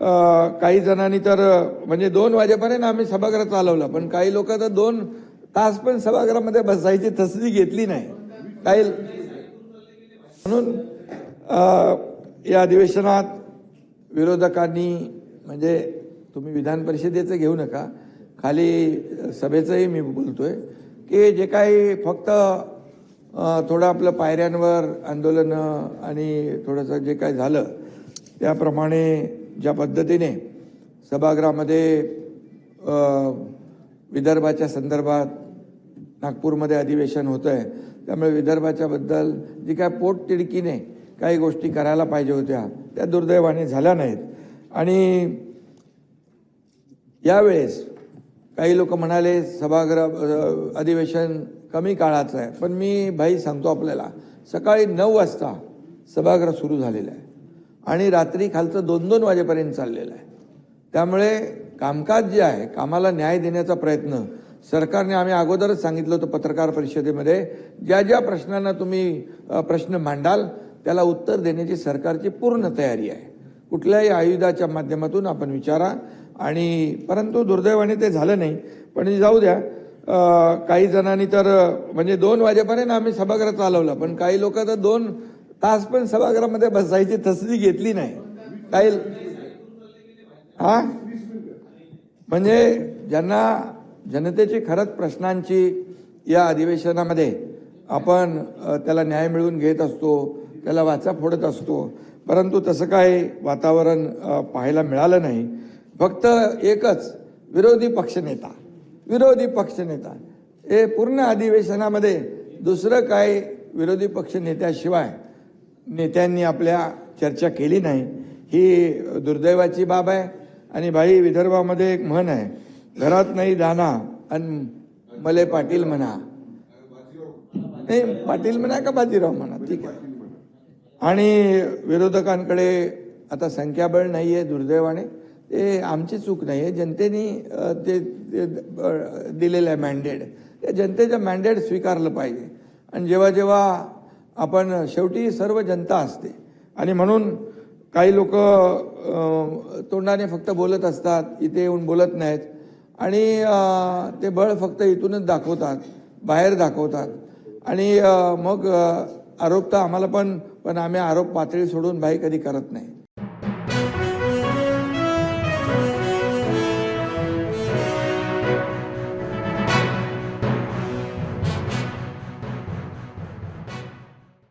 काही जणांनी तर म्हणजे दोन वाजेपर्यंत आम्ही सभागृह चालवलं पण काही लोक तर दोन तास पण सभागृहामध्ये बसायची तसदी घेतली नाही. काही म्हणून या अधिवेशनात विरोधकांनी म्हणजे तुम्ही विधान परिषदेचं घेऊ नका खाली सभेचंही मी बोलतोय की जे काही फक्त थोडं आपलं पायऱ्यांवर आंदोलनं आणि थोडंसं जे काही झालं त्याप्रमाणे ज्या पद्धतीने सभागृहामध्ये विदर्भाच्या संदर्भात नागपूरमध्ये अधिवेशन होतं आहे त्यामुळे विदर्भाच्या बद्दल जी काय पोटतिडकीने काही गोष्टी करायला पाहिजे होत्या त्या दुर्दैवाने झाल्या नाहीत. आणि यावेळेस काही लोक म्हणाले सभागृह अधिवेशन कमी काळाचं आहे. पण मी भाई सांगतो आपल्याला सकाळी नऊ वाजता सभागृह सुरू झालेलं आहे. आणि रात्री खालचं दोन दोन वाजेपर्यंत चाललेलं आहे. त्यामुळे कामकाज जे आहे कामाला न्याय देण्याचा प्रयत्न सरकारने आम्ही अगोदरच सांगितलं होतं पत्रकार परिषदेमध्ये ज्या ज्या प्रश्नांना तुम्ही प्रश्न मांडाल त्याला उत्तर देण्याची सरकारची पूर्ण तयारी आहे. कुठल्याही आयुधाच्या माध्यमातून आपण विचारा. आणि परंतु दुर्दैवाने ते झालं नाही. पण जाऊ द्या काही जणांनी तर म्हणजे दोन वाजेपर्यंत आम्ही सभागृह चालवलं पण काही लोक तर दोन तास पण सभागृहामध्ये बसायची तसदी घेतली नाही. काही हा? म्हणजे ज्यांना जनतेची खरंच प्रश्नांची या अधिवेशनामध्ये आपण त्याला न्याय मिळवून घेत असतो त्याला वाचा फोडत असतो परंतु तसं काय वातावरण पाहायला मिळालं नाही. फक्त एकच विरोधी पक्षनेता विरोधी पक्षनेता हे पूर्ण अधिवेशनामध्ये दुसरं काय विरोधी पक्षनेत्याशिवाय नेत्यांनी आपल्या चर्चा केली नाही. ही दुर्दैवाची बाब आहे आणि भाई विदर्भामध्ये एक म्हण आहे घरात नाही दाना आणि मले पाटील म्हणा. नाही पाटील म्हणा का बाजीराव म्हणा? ठीक आहे. आणि विरोधकांकडे आता संख्याबळ नाही आहे दुर्दैवाने. ते आमची चूक नाही आहे जनतेने ते दिलेलं आहे मॅन्डेट त्या जनतेचं मॅन्डेट स्वीकारलं पाहिजे. आणि जेव्हा जेव्हा आपण शेवटी सर्व जनता असते. आणि म्हणून काही लोक तोंडाने फक्त बोलत असतात इथे येऊन बोलत नाहीत. आणि ते बळ फक्त इथूनच दाखवतात बाहेर दाखवतात. आणि मग आरोप तर आम्हाला पण पण आम्ही आरोप पातळी सोडून बाई कधी करत नाही.